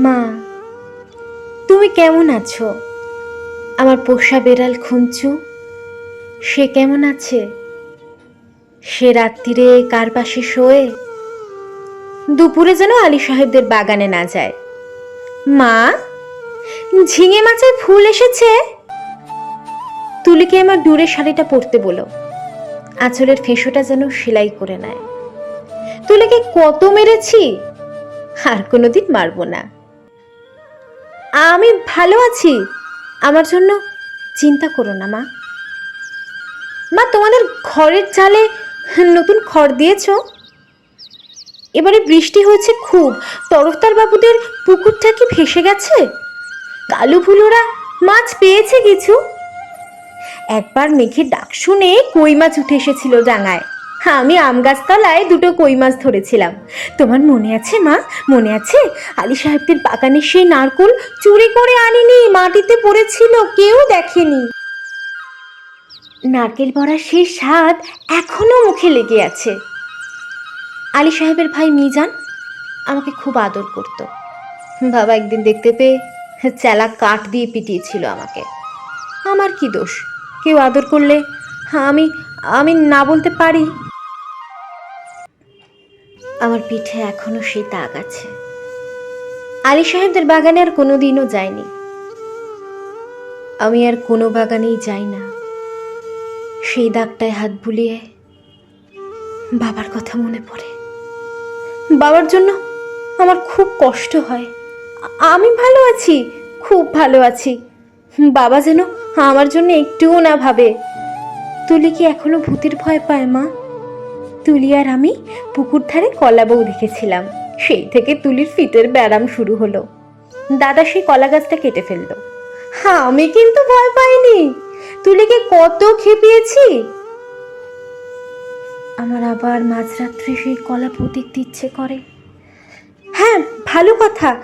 মা, তুমি কেমন আছো? আমার পোষা বেড়াল খুঁজছু সে কেমন আছে? সে রাত্রিরে কার পাশে শোয়ে? দুপুরে যেন আলী সাহেবদের বাগানে না যায়। মা, ঝিঙে মাছের ফুল এসেছে? তুলিকে আমার দূরে শাড়িটা পরতে বলো। আঁচলের ফেঁসোটা যেন সেলাই করে নেয়। তুলিকে কত মেরেছি? আর কোনোদিন মারবো না। আমি ভালো আছি। আমার জন্য চিন্তা করো না, মা। মা, তোমাদের ঘরের চালে নতুন খড় দিয়েছ? এবারে বৃষ্টি হয়েছে খুব। তরফতার বাবুদের পুকুরটা কি ভেসে গেছে? কালু ফুলোরা মাছ পেয়েছে কিছু? একবার মেঘের ডাক শুনে কই মাছ উঠে এসেছিল ডাঙায়। আমি আম গাছতলায় দুটো কই মাছ ধরেছিলাম। তোমার মনে আছে, মা? মনে আছে? আলী সাহেবদের বাগানের সেই নারকোল চুরি করে আনিনি, মাটিতে পড়েছিল, কেউ দেখেনি। নারকেল বড়া সেই স্বাদ এখনও মুখে লেগে আছে। আলী সাহেবের ভাই মিজান আমাকে খুব আদর করত। বাবা একদিন দেখতে পেয়ে চেলা কাঠ দিয়ে পিটিয়েছিল আমাকে। আমার কি দোষ? কেউ আদর করলে আমি আমি না বলতে পারি। আমার পিঠে এখনও সেই দাগ আছে। আলী সাহেবদের বাগানে আর কোনোদিনও যাইনি। আমি আর কোনো বাগানেই যাই না। সেই দাগটায় হাত বুলিয়ে বাবার কথা মনে পড়ে। বাবার জন্য আমার খুব কষ্ট হয়। আমি ভালো আছি, খুব ভালো আছি। বাবা যেন আমার জন্য একটুও না ভাবে। তুলি কি এখনও ভূতের ভয় পায় মা? তুলি আর আমি পুকুর ধারে কলা বউ দেখেছিলাম। সেই থেকে তুলির ফিটের ব্যারাম শুরু হলো। দাদা সেই কলা গাছটা কেটে ফেলল। হ্যাঁ আমি কিন্তু ভয় পাইনি। তুলিকে কত খেপিয়েছি? আমার আবার মাঝরাত্রে সেই কলা দেখতে ইচ্ছে করে। হ্যাঁ ভালো কথা।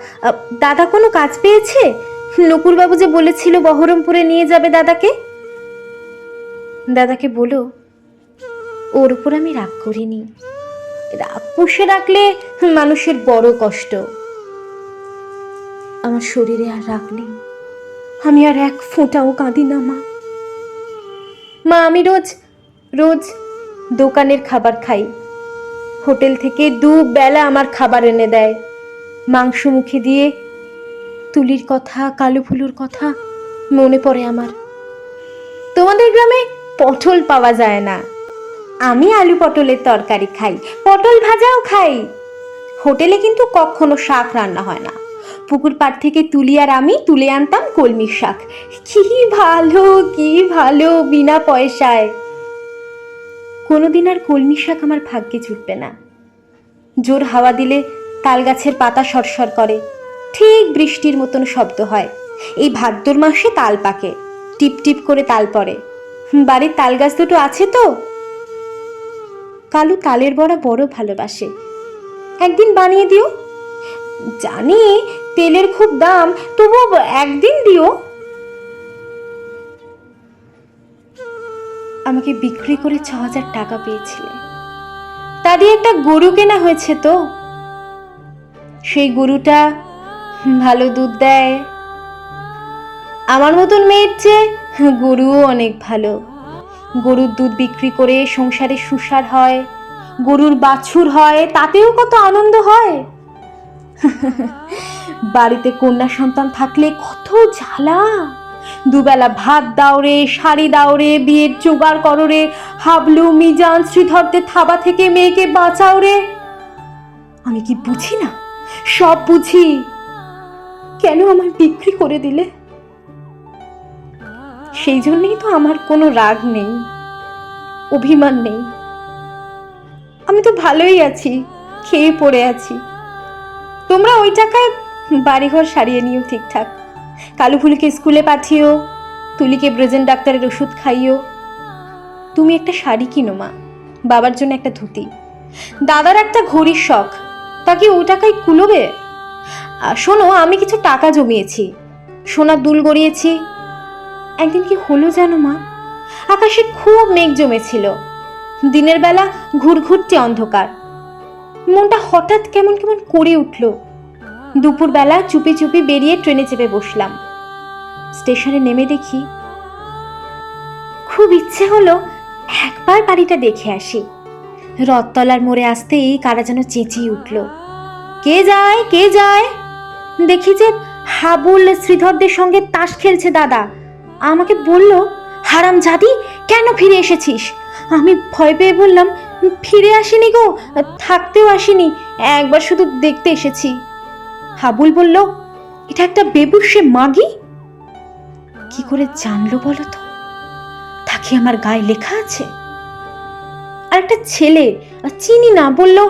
দাদা কোনো কাজ পেয়েছে? নকুরবাবু যে বলেছিল বহরমপুরে নিয়ে যাবে দাদাকে? দাদাকে বলো ওর উপর আমি রাগ করিনি। রাগ পুষে রাখলে মানুষের বড় কষ্ট। আমার শরীরে আর রাগ নেই। আমি আর এক ফোঁটাও কাঁদি না, মা। মা, আমি রোজ রোজ দোকানের খাবার খাই। হোটেল থেকে দু বেলা আমার খাবার এনে দেয়। মাংস মুখে দিয়ে তুলির কথা, কালো ফুলুর কথা মনে পড়ে আমার। তোমাদের গ্রামে পটল পাওয়া যায় না। আমি আলু পটলের তরকারি খাই, পটল ভাজাও খাই। হোটেলে কিন্তু কখনো শাক রান্না হয় না। পুকুর পাড় থেকে তুলি আর আমি তুলে আনতাম কলমির শাক। কি ভালো কি ভালো, বিনা পয়সায়। কোনোদিন আর কলমি শাক আমার ভাগ্যে জুটবে না। জোর হাওয়া দিলে তাল গাছের পাতা সরসর করে। ঠিক বৃষ্টির মতন শব্দ হয়। এই ভাদ্র মাসে তাল পাকে টিপ টিপ করে তাল পড়ে। বাড়ির তাল গাছ দুটো আছে তো? কালু তালের বড়া বড় ভালোবাসে। একদিন বানিয়ে দিও। জানি তেলের খুব দাম তবু একদিন দিও। আমাকে বিক্রি করে ছ হাজার টাকা পেয়েছিলে। তা দিয়ে একটা গরু কেনা হয়েছে তো। সেই গরুটা ভালো দুধ দেয়। আমার মতন মেয়ের চেয়ে গরুও অনেক ভালো। গরুর দুধ বিক্রি করে সংসারে সুসার হয়, গরুর বাছুর হয়, তাতেও কত আনন্দ হয়। বাড়িতে কন্যা সন্তান থাকলে কত ঝালা দুবেলা ভাত দাও রে শাড়ি দাও রে বিয়ের জোগাড় করো রে হাবলু, মিজান, শ্রীধরদের থাবা থেকে মেয়েকে বাঁচাও রে আমি কি বুঝি না? সব বুঝি। কেন আমার বিক্রি করে দিলে? সেই জন্যই তো আমার কোনো রাগ নেই, অভিমান নেই। আমি তো ভালোই আছি, খেয়ে পড়ে আছি। তোমরা ওই টাকায় বাড়িঘর সারিয়ে নিও ঠিকঠাক। কালু ফুলিকে স্কুলে পাঠিও, তুলিকে ব্রেজেন ডাক্তারের ওষুধ খাইও। তুমি একটা শাড়ি কিনো, মা। বাবার জন্য একটা ধুতি। দাদার একটা ঘড়ির শখ। তা কি ও টাকায় কুলোবে? শোনো, আমি কিছু টাকা জমিয়েছি। সোনার দুল গড়িয়েছি একদিন কি হলো জানো মা? আকাশে খুব মেঘ জমেছিল। দিনের বেলা ঘুরঘুরছে অন্ধকার। মনটা হঠাৎ কেমন কেমন করে উঠল। দুপুরবেলা চুপি চুপি বেরিয়ে ট্রেনে চেপে বসলাম। স্টেশনে নেমে দেখি, খুব ইচ্ছে হলো একবার বাড়িটা দেখে আসি। রথতলার মোড়ে আসতেই কারা যেন চেঁচিয়ে উঠল। কে যায় কে যায়? দেখি যে হাবুল শ্রীধরদের সঙ্গে তাস খেলছে দাদা। আমাকে বলল হারাম জাদি কেন ফিরে এসেছিস? আমি ভয় পেয়ে বললাম ফিরে আসিনি গো থাকতেও আসিনি একবার শুধু দেখতে এসেছি। হাবুল বলল এটা একটা বেবুসে মাগি? কি করে জানলো বলো তো? তাকে আমার গায়ে লেখা আছে? আর একটা ছেলে চিনি না বলল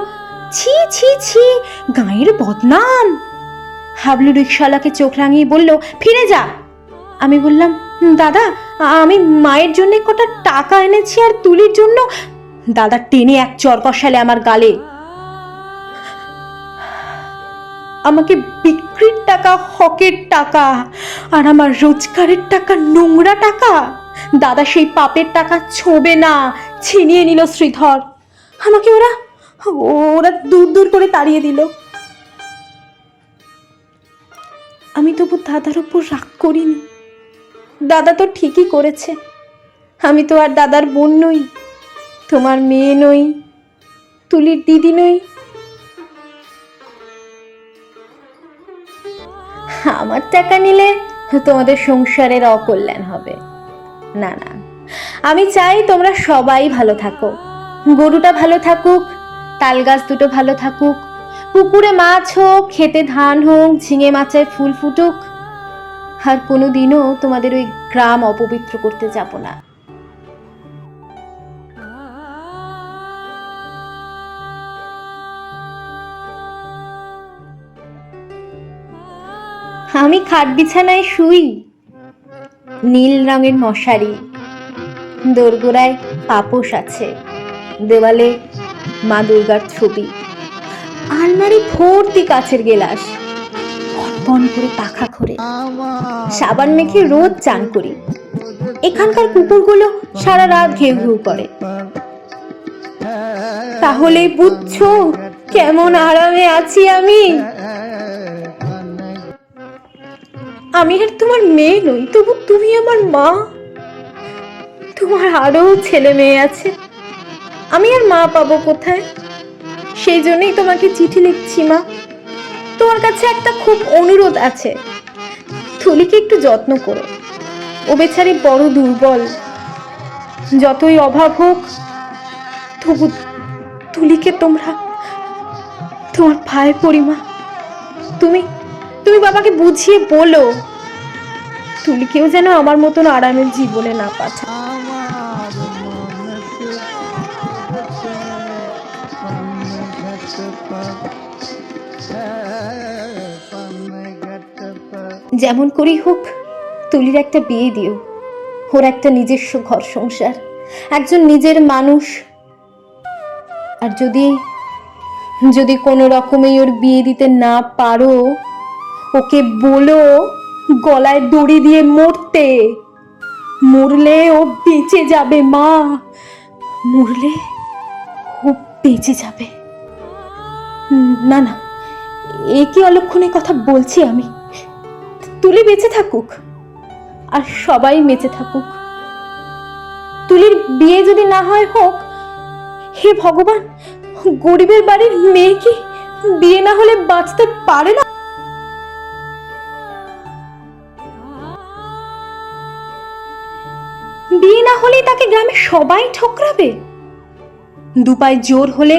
ছি ছি ছি গায়ের বদনাম। হাবলু রিক্সাওয়ালাকে চোখ রাঙিয়ে বলল ফিরে যা। আমি বললাম "হুম, দাদা, আমি মায়ের জন্য কটা টাকা এনেছি আর তুলির জন্য। দাদা, টেনে এক চর কষালে আমার গালে। আমাকে বিক্রির টাকা, হকের টাকা আর আমার রোজগারের টাকা, নোংরা টাকা। দাদা, সেই পাপের টাকা ছোবে না, ছিনিয়ে নিল শ্রীধর। আমাকে ওরা ওরা দূর দূর করে তাড়িয়ে দিল। আমি তবু দাদার উপর রাগ করিনি। দাদা তো ঠিকই করেছে। আমি তো আর দাদার বোন নই, তোমার মেয়ে নই, তুলির দিদি নই। আমার টাকা নিলে তোমাদের সংসারের অকল্যাণ হবে। না না, আমি চাই তোমরা সবাই ভালো থাকো। গরুটা ভালো থাকুক, তাল গাছ দুটো ভালো থাকুক, পুকুরে মাছ হোক, খেতে ধান হোক, ঝিঙে মাছের ফুল ফুটুক। আর কোনোদিনও তোমাদের ওই গ্রাম অপবিত্র করতে যাব না। আমি খাট বিছানায় শুই। নীল রঙের মশারি, দোরগোড়ায় পাপোশ আছে, দেওয়ালে মা দুর্গার ছবি। আলমারি ভর্তি কাছের গেলাস। বন করে পাখা করে সাবান মেখে রোজ চান করি। এখানকার কুকুরগুলো সারা রাত ঘেউ ঘেউ করে। তাহলে বুঝছ কেমন আরামে আছি আমি? আমি আর তোমার মেয়ে নই, তবু তুমি আমার মা। তোমার আরও ছেলে মেয়ে আছে। আমি আর মা পাবো কোথায়? সেই জন্যই তোমাকে চিঠি লিখছি মা। তোমার কাছে একটা খুব অনুরোধ আছে। থুলিকে একটু যত্ন করো। ও বেচারি বড় দুর্বল। যতই অভাব হোক, তবু তুলিকে তোমরা, তোমার ভাই পরিমা, তুমি তুমি বাবাকে বুঝিয়ে বলো। তুলিকেও যেন আমার মতন আরামের জীবনে না পাঠায় যেমন করেই হোক, তুলির একটা বিয়ে দিও। ওর একটা নিজস্ব ঘর সংসার। একজন নিজের মানুষ। আর যদি যদি কোনো রকমেই ওর বিয়ে দিতে না পারো, ওকে বলো, গলায় দড়ি দিয়ে মরতে। মরলে ও বেঁচে যাবে, মা। মরলে ও বেঁচে যাবে। না না। এ কি অলক্ষণে কথা বলছি আমি? তুলি বেঁচে থাকুক, আর সবাই বেঁচে থাকুক। তুলির বিয়ে যদি না হয় হোক, হে ভগবান, গরিবের বাড়ির মেয়ে কি বিয়ে না হলে বাঁচতে পারে না? বিয়ে না হলেই তাকে গ্রামে সবাই ঠকরাবে? দুপায় জোর হলে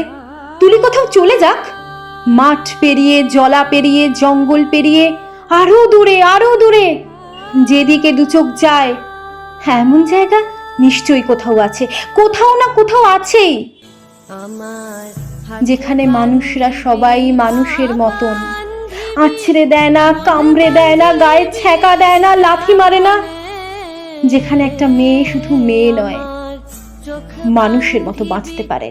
তুলি কোথাও চলে যাক? মাঠ পেরিয়ে, জলা পেরিয়ে, জঙ্গল পেরিয়ে আরও দূরে আরও দূরে। যেদিকে দু চোখ যায়, এমন জায়গা নিশ্চয়ই কোথাও আছে। কোথাও না কোথাও আছেই যেখানে মানুষরা সবাই মানুষের মতন। আছড়ে দেয় না, কামড়ে দেয় না, গায়ে ছ্যাঁকা দেয় না, লাথি মারে না। যেখানে একটা মেয়ে শুধু মেয়ে নয়, মানুষের মতো বাঁচতে পারে।